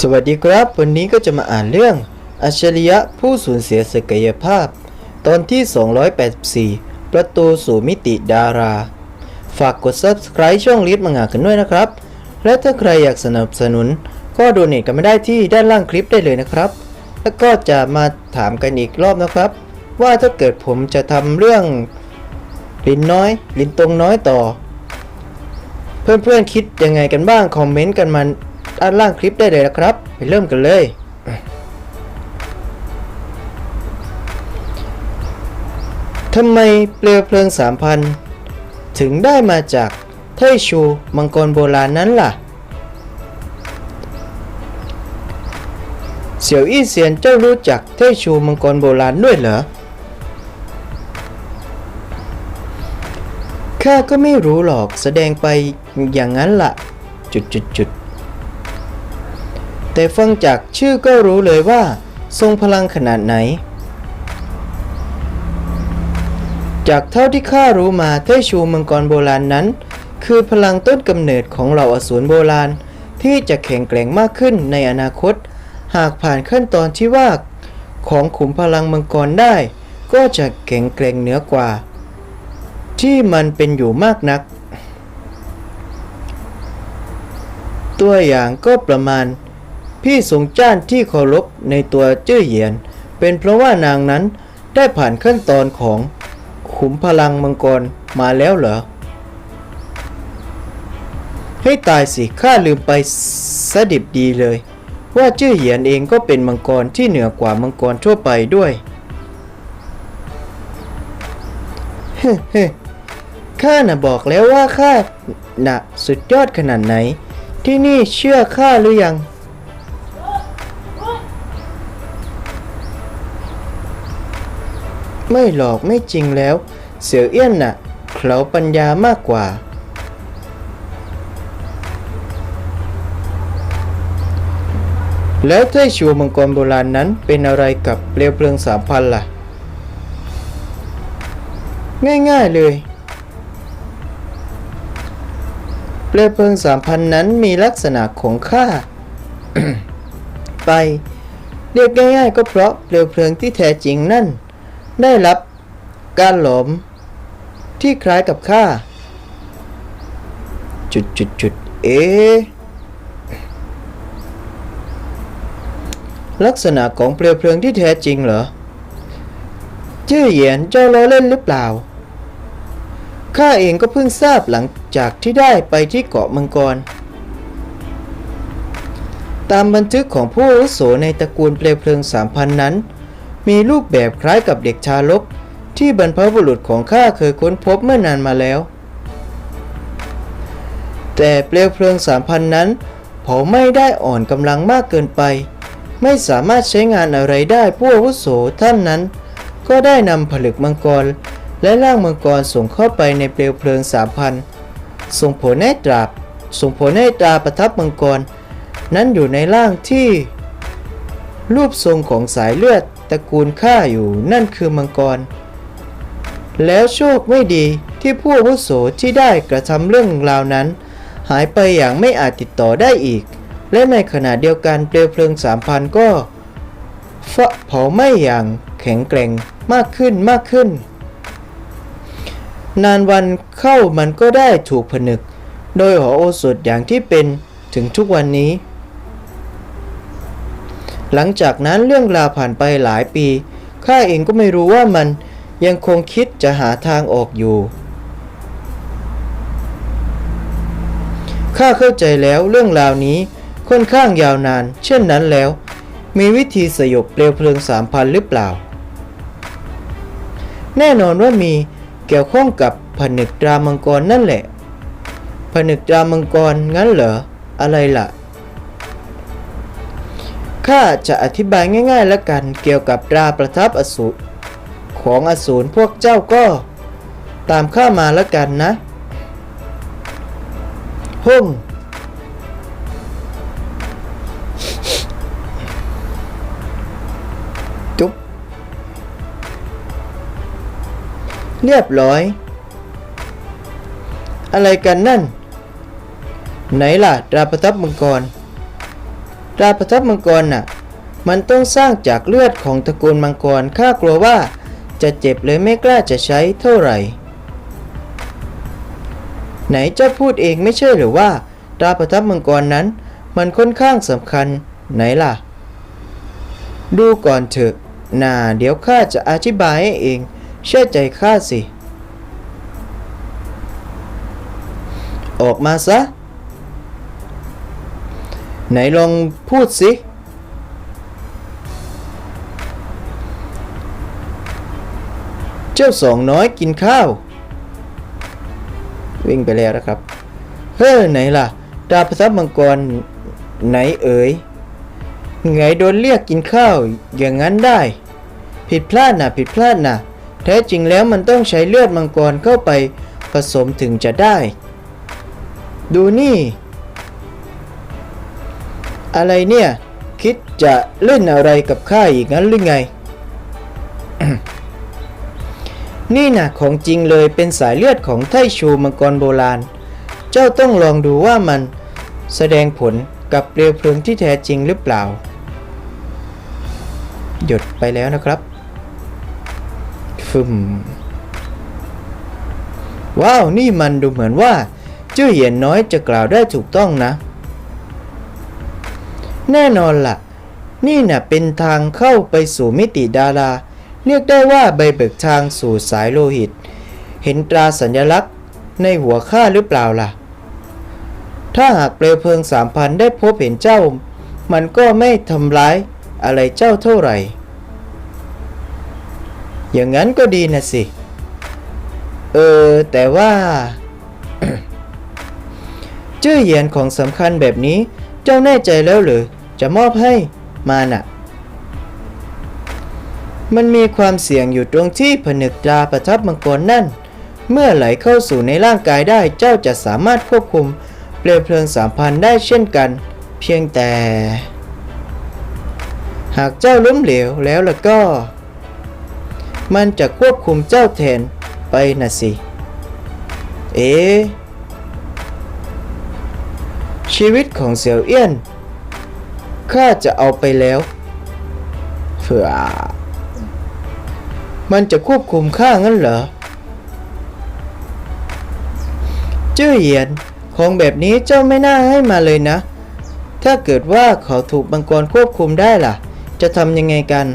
สวัสดีครับ วันนี้ก็จะมาอ่านเรื่อง อัจฉริยะผู้สูญเสียศักยภาพ ตอนที่ 284 ประตูสู่มิติดารา ฝากกด subscribe ช่องลิสมังงะกันด้วยนะครับ และถ้าใครอยากสนับสนุน ก็โดเนทกันไม่ได้ที่ด้านล่างคลิปได้เลยนะครับ แล้วก็จะมาถามกันอีกรอบนะครับ ว่าถ้าเกิดผมจะทำเรื่องลินน้อย ลินตรงน้อยต่อ เพื่อนๆคิดยังไงกันบ้างคอมเมนต์กันมา ด้านล่างคลิปได้เลยนะครับ ไปเริ่มกันเลยทำไมเปลวเพลิงสามพันถึงได้มาจากไทชูมังกรโบราณนั้นล่ะ เสี่ยวอี้เซียนเจ้ารู้จักไทชูมังกรโบราณด้วยเหรอ ข้าก็ไม่รู้หรอกแสดงไปอย่างนั้นละ่ะ จุดจุดจุด แต่ฟังจากชื่อก็รู้เลยว่า ทรงพลังขนาดไหน จากเท่าที่ข้ารู้มาเทชูมังกรโบราณนั้น คือพลังต้นกำเนิดของเหล่าอสูรโบราณ ที่จะแข็งแกร่งมากขึ้นในอนาคต หากผ่านขั้นตอนที่ว่าของขุมพลังมังกรได้ ก็จะแข็งแกร่งเหนือกว่า ที่มันเป็นอยู่มากนัก ตัวอย่างก็ประมาณ พี่สงจ้านที่เคารพในตัวจื้อเหยียน เป็นเพราะว่านางนั้นได้ผ่านขั้นตอนของขุมพลังมังกรมาแล้วเหรอ ให้ตายสิข้าลืมไปสดิบดีเลย ว่าจื้อเหยียนเองก็เป็นมังกรที่เหนือกว่ามังกรทั่วไปด้วยเฮ้เฮ้ข้าน่ะบอกแล้วว่าข้าน่ะสุดยอดขนาดไหน ที่นี่เชื่อข้าหรือยัง ไม่หรอกไม่จริงแล้ว เสี่ยวเอี้ยนน่ะเขาปัญญามากกว่า แล้วไทชูมังกรโบราณนั้นเป็นอะไรกับเปลวเพลิงสามพันล่ะ ง่ายๆเลยเปลวเพลิงสามพันนั้นมีลักษณะของข้าไป เรียกง่ายๆก็เพราะเปลวเพลิงที่แท้จริงนั่น ได้รับการหลอมที่คล้ายกับข้าจุดจุดจุดเอ ลักษณะของเปลวเพลิงที่แท้จริงเหรอชื่อเหยียนเจ้าล้อเล่นหรือเปล่า ข้าเองก็เพิ่งทราบหลังจากที่ได้ไปที่เกาะมังกร ตามบันทึกของผู้อาวุโสในตระกูลเปลวเพลิงสามพันนั้น มีรูปแบบคล้ายกับเด็กชาลก ที่บรรพบุรุษของข้าเคยค้นพบเมื่อนานมาแล้ว แต่เปลวเพลิงสามพันนั้นเผาไม่ได้อ่อนกำลังมากเกินไป ไม่สามารถใช้งานอะไรได้ผู้อาวุโสท่านนั้น ก็ได้นำผลึกมังกร และร่างมังกรส่งเข้าไปในเปลวเพลิงสามพันส่งผลให้ตราบส่งผลให้ตราประทับมังกร นั้นอยู่ในร่างที่ รูปทรงของสายเลือด ตระกูลข้าอยู่นั่นคือมังกร แล้วโชคไม่ดีที่ผู้อาวุโสที่ได้กระทำเรื่องราวนั้น หายไปอย่างไม่อาจติดต่อได้อีก และในขณะเดียวกันเปลวเพลิงสามพันก็ฟะเผาไหม้อย่างแข็งแกร่งมากขึ้นมากขึ้น นานวันเข้ามันก็ได้ถูกผนึก โดยหอโอสถอย่างที่เป็นถึงทุกวันนี้ หลังจากนั้นเรื่องราวผ่านไปหลายปี ข้าเองก็ไม่รู้ว่ามันยังคงคิดจะหาทางออกอยู่ ข้าเข้าใจแล้วเรื่องราวนี้ค่อนข้างยาวนาน เช่นนั้นแล้ว มีวิธีสยบเปลวเพลิงสามพันหรือเปล่า แน่นอนว่ามีเกี่ยวข้องกับผนึกตรามังกรนั่นแหละ ผนึกตรามังกรงั้นเหรอ อะไรล่ะ ข้าจะอธิบายง่ายๆแล้วกันเกี่ยวกับราประทับอสูรของอสูรพวกเจ้าก็ ตามข้ามาแล้วกันนะห้งจุ๊บเรียบร้อย อะไรกันนั่น ไหนล่ะราประทับมังกร ตราประทับมังกรน่ะ มันต้องสร้างจากเลือดของตระกูลมังกร ข้ากลัวว่าจะเจ็บเลยไม่กล้าจะใช้เท่าไหร่ ไหนเจ้าพูดเองไม่ใช่หรือว่า ตราประทับมังกรนั้น มันค่อนข้างสำคัญไหนล่ะ ดูก่อนเถอะน่าเดี๋ยวข้าจะอธิบายให้เอง เชื่อใจข้าสิ ออกมาซะ ไหนลองพูดสิ เจ้าสองน้อยกินข้าว วิ่งไปแล้วนะครับ เฮ้ยไหนล่ะ ดาบประทับมังกรไหนเอ๋ยไงโดนเรียกกินข้าว อย่างนั้นได้ ผิดพลาดนะผิดพลาดนะแท้จริงแล้วมันต้องใช้เลือดมังกรเข้าไปผสมถึงจะได้ ดูนี่ อะไรเนี่ย คิดจะเล่นอะไรกับข้าอีกงั้นหรือไง นี่นะของจริงเลยเป็นสายเลือดของไทชูมังกรโบราณ เจ้าต้องลองดูว่ามันแสดงผลกับเปลวเพลิงที่แท้จริงหรือเปล่า หยดไปแล้วนะครับฟึมว้าว นี่มันดูเหมือนว่า เจ้าเหยียนน้อยจะกล่าวได้ถูกต้องนะ แน่นอนล่ะ นี่น่ะเป็นทางเข้าไปสู่มิติดารา เรียกได้ว่าใบเบิกทางสู่สายโลหิต เห็นตราสัญลักษณ์ในหัวข้าหรือเปล่าล่ะ ถ้าหากเปลวเพลิงสามพันได้พบเห็นเจ้า มันก็ไม่ทำร้ายอะไรเจ้าเท่าไหร่ อย่างนั้นก็ดีนะสิ เออ แต่ว่าชื่อเหยียนของสำคัญแบบนี้ เจ้าแน่ใจแล้วหรือ จะมอบให้มาน่ะ มันมีความเสี่ยงอยู่ตรงที่ผนึกตราประทับมังกรนั่น เมื่อไหลเข้าสู่ในร่างกายได้เจ้าจะสามารถควบคุมเปลวเพลิงสามพันได้เช่นกัน เพียงแต่ หากเจ้าล้มเหลวแล้วล่ะก็ มันจะควบคุมเจ้าแทนไปน่ะสิ เอ๊ชีวิตของเสี่ยวเอี้ยน ข้าจะเอาไปแล้ว เผื่อ มันจะควบคุมข้างั้นเหรอ เจ้อเหยียนของแบบนี้เจ้าไม่น่าให้มาเลยนะ ถ้าเกิดว่าเขาถูกบังกรควบคุมได้ล่ะ จะทำยังไงกัน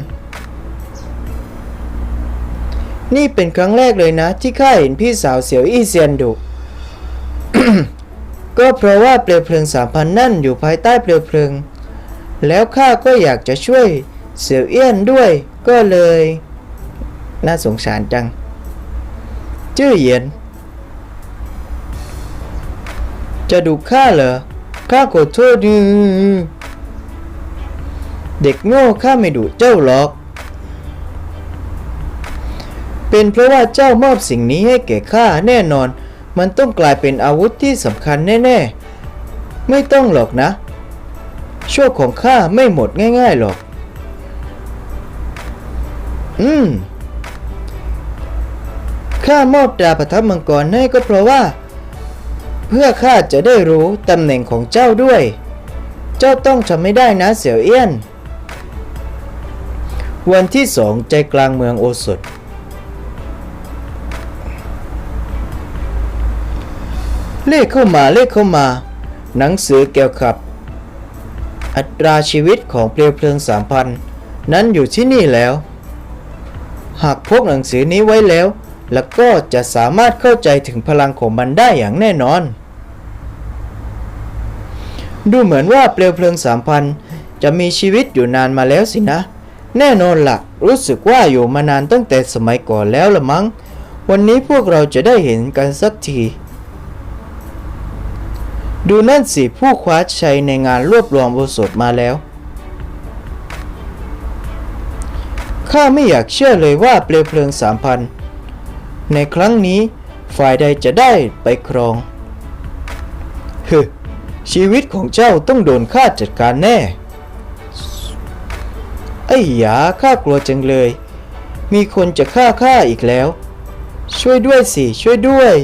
นี่เป็นครั้งแรกเลยนะ ที่ข้าเห็นพี่สาวเสียวอี้เซียนดุก็เพราะว่าเปลวเพลิงสามพันนั่นอยู่ภายใต้เปลวเพลิง แล้วข้าก็อยากจะช่วยเสี่ยวเอี้ยนด้วยก็เลย น่าสงสารจัง จื้อเหยียน จะดุข้าเหรอข้าขอโทษดีเด็กโง่ข้าไม่ดุเจ้าหรอก เป็นเพราะว่าเจ้ามอบสิ่งนี้ให้แก่ข้าแน่นอน มันต้องกลายเป็นอาวุธที่สำคัญแน่ ๆ ไม่ต้องหรอกนะ โชคของข้าไม่หมดง่ายๆหรอก อืม ข้ามอบดาบประทับมังกรให้ก็เพราะว่า เพื่อข้าจะได้รู้ตำแหน่งของเจ้าด้วย เจ้าต้องทำไม่ได้นะเสี่ยวเอี้ยน วันที่สองใจกลางเมืองโอสถเลขเข้ามาเลขเข้ามา หนังสือเกี่ยวกับ อัตราชีวิตของเปลวเพลิงสามพันนั้นอยู่ที่นี่แล้ว หากพกหนังสือนี้ไว้แล้ว แล้วก็จะสามารถเข้าใจถึงพลังของมันได้อย่างแน่นอน ดูเหมือนว่าเปลวเพลิงสามพันจะมีชีวิตอยู่นานมาแล้วสินะ แน่นอนละ่ะรู้สึกว่าอยู่มานานตั้งแต่สมัยก่อนแล้วละมั้ง วันนี้พวกเราจะได้เห็นกันสักที ดูนั่นสิผู้คว้าชัยในงานรวบรวมโอสถมาแล้ว ข้าไม่อยากเชื่อเลยว่าเปลวเพลิงสามพัน ในครั้งนี้ฝ่ายใดจะได้ไปครองฮึชีวิตของเจ้าต้องโดนข้าจัดการแน่ ไอ้หยาข้ากลัวจังเลย มีคนจะฆ่าข้าอีกแล้ว ช่วยด้วยสิ ช่วยด้วย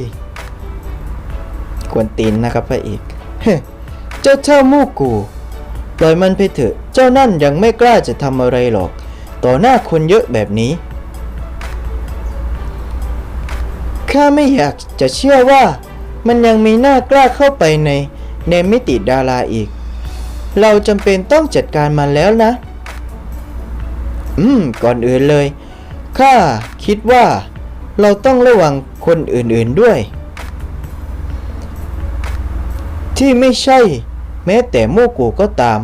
กวนตีนนะครับพระเอก เฮ้เจ้าเท่ามูกู ปล่อยมันไปเถอะ เจ้านั่นยังไม่กล้าจะทำอะไรหรอก ต่อหน้าคนเยอะแบบนี้ ข้าไม่อยากจะเชื่อว่า มันยังมีหน้ากล้าเข้าไปในในมิติดาราอีก เราจำเป็นต้องจัดการมันแล้วนะ อืม ก่อนอื่นเลย ข้าคิดว่าเราต้องระวังคนอื่นๆด้วย ที่ไม่ใช่ แม้แต่โมกูก็ตาม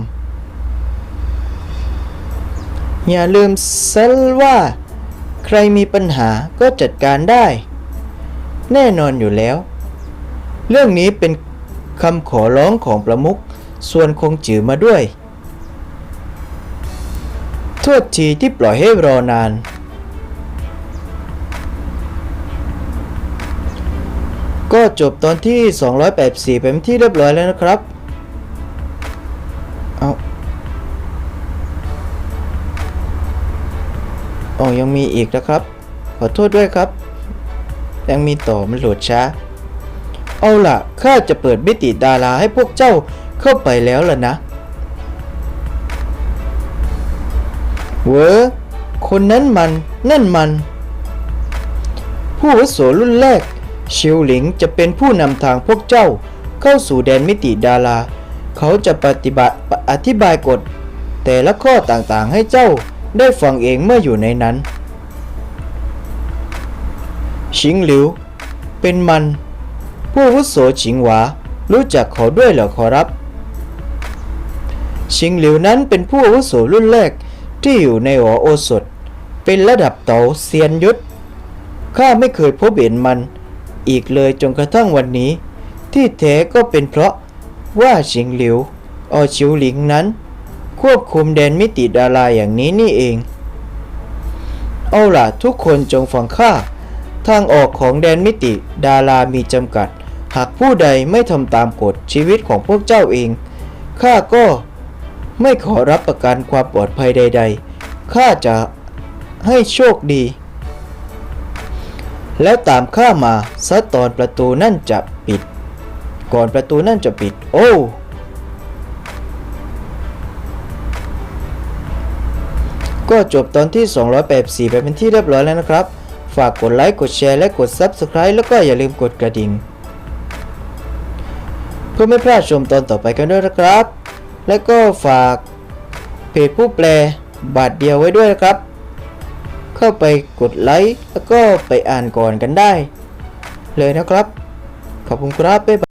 อย่าลืมซะว่า ใครมีปัญหาก็จัดการได้ แน่นอนอยู่แล้ว เรื่องนี้เป็นคำขอร้องของประมุขส่วนคงจือมาด้วย โทษทีที่ปล่อยให้รอนาน ก็จบตอนที่ 284 เป็นที่เรียบร้อยแล้วนะครับ เอาอ๋อยังมีอีกนะครับ ขอโทษด้วยครับ ยังมีต่อมันโหลดช้า เอาล่ะ ข้าจะเปิดมิติดาราให้พวกเจ้าเข้าไปแล้วล่ะนะเวอคนนั้นมัน นั่นมัน ผู้วโสรุ่นแรก ชิวหลิงจะเป็นผู้นำทางพวกเจ้าเข้าสู่แดนมิติดารา เขาจะปฏิบัติอธิบายกฎ แต่ละข้อต่างๆให้เจ้าได้ฟังเองเมื่ออยู่ในนั้น ชิงหลิว เป็นมัน ผู้วุโสชิงหวา รู้จักเขาด้วยเหรอขอรับ ชิงหลิวนั้นเป็นผู้วุโสรุ่นแรกที่อยู่ในหอโอสถ เป็นระดับเต๋าเซียนยุทธข้าไม่เคยพบเห็นมัน อีกเลยจนกระทั่งวันนี้ ที่แท้ก็เป็นเพราะว่าชิงหลิวออชิวหลิงนั้น ควบคุมแดนมิติดาราอย่างนี้นี่เอง เอาล่ะทุกคนจงฟังข้าทางออกของแดนมิติดารามีจำกัด หากผู้ใดไม่ทำตามกฎชีวิตของพวกเจ้าเองข้าก็ไม่ขอรับประกันความปลอดภัยใด ๆข้าจะให้โชคดี แล้วตามข้ามาซะตอนประตูนั่นจะปิด ก่อนประตูนั่นจะปิด โอ้ ก็จบตอนที่ 284ไปเป็นที่เรียบร้อยแล้วนะครับ ฝากกดไลค์ กดแชร์ และกด Subscribe แล้วก็อย่าลืมกดกระดิ่ง เพื่อไม่พลาดชมตอนต่อไปกันด้วยนะครับ และก็ฝากเพจผู้แปลบาทเดียวไว้ด้วยนะครับ เข้าไปกดไลค์แล้วก็ไปอ่านก่อนกันได้ เลยนะครับ ขอบคุณครับบ๊ายบาย